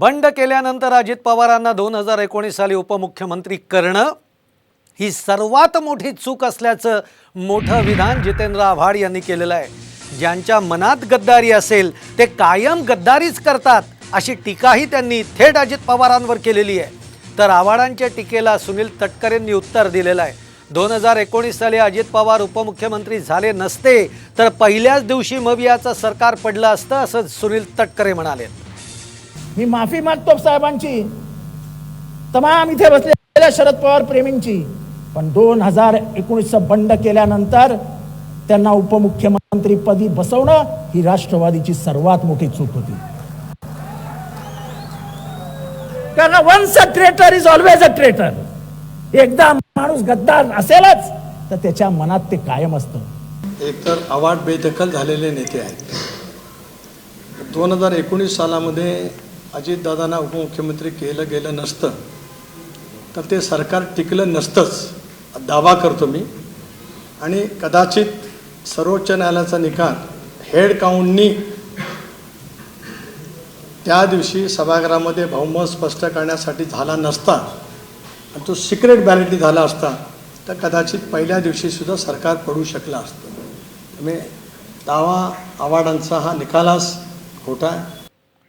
बंड केल्यानंतर अजित पवारांना दोन हजार एकोणीस साली उपमुख्यमंत्री करणं ही सर्वात मोठी चूक असल्याचं मोठं विधान जितेंद्र आव्हाड यांनी केलेलं आहे. ज्यांच्या मनात गद्दारी असेल ते कायम गद्दारीच करतात अशी टीकाही त्यांनी थेट अजित पवारांवर केलेली आहे. तर आव्हाडांच्या टीकेला सुनील तटकरेंनी उत्तर दिलेलं आहे. दोन हजार एकोणीस साली अजित पवार उपमुख्यमंत्री झाले नसते तर पहिल्याच दिवशी मवियाचं सरकार पडलं असतं असं सुनील तटकरे म्हणाले. मी माफी मागतो साहेबांची. तमाम इथे बसलेल्या शरद पवार प्रेमींची. पण दोन हजार एकोणीस बंड केल्यानंतर त्यांना उपमुख्यमंत्री पदी बसवणं ही राष्ट्रवादीची सर्वात मोठी चूक होती. कारण once a traitor is always a traitor एकदा माणूस गद्दार असेलच तर त्याच्या मनात ते कायम असतं. एकतर अवाड बेदखल झालेले नेते आहेत. दोन हजार एकोणीस सालामध्ये अजितदादांना उपमुख्यमंत्री केलं गेलं नसतं तर ते सरकार टिकलं नसतंच दावा करतो मी. आणि कदाचित सर्वोच्च न्यायालयाचा निकाल हेड काउंटनी त्या दिवशी सभागृहामध्ये बहुमत स्पष्ट करण्यासाठी झाला नसता आणि तो सिक्रेट बॅलेटनी झाला असता तर कदाचित पहिल्या दिवशीसुद्धा सरकार पडू शकलं असतं. त्यामुळे दावा आव्हाडांचा हा निकालाच खोटा आहे.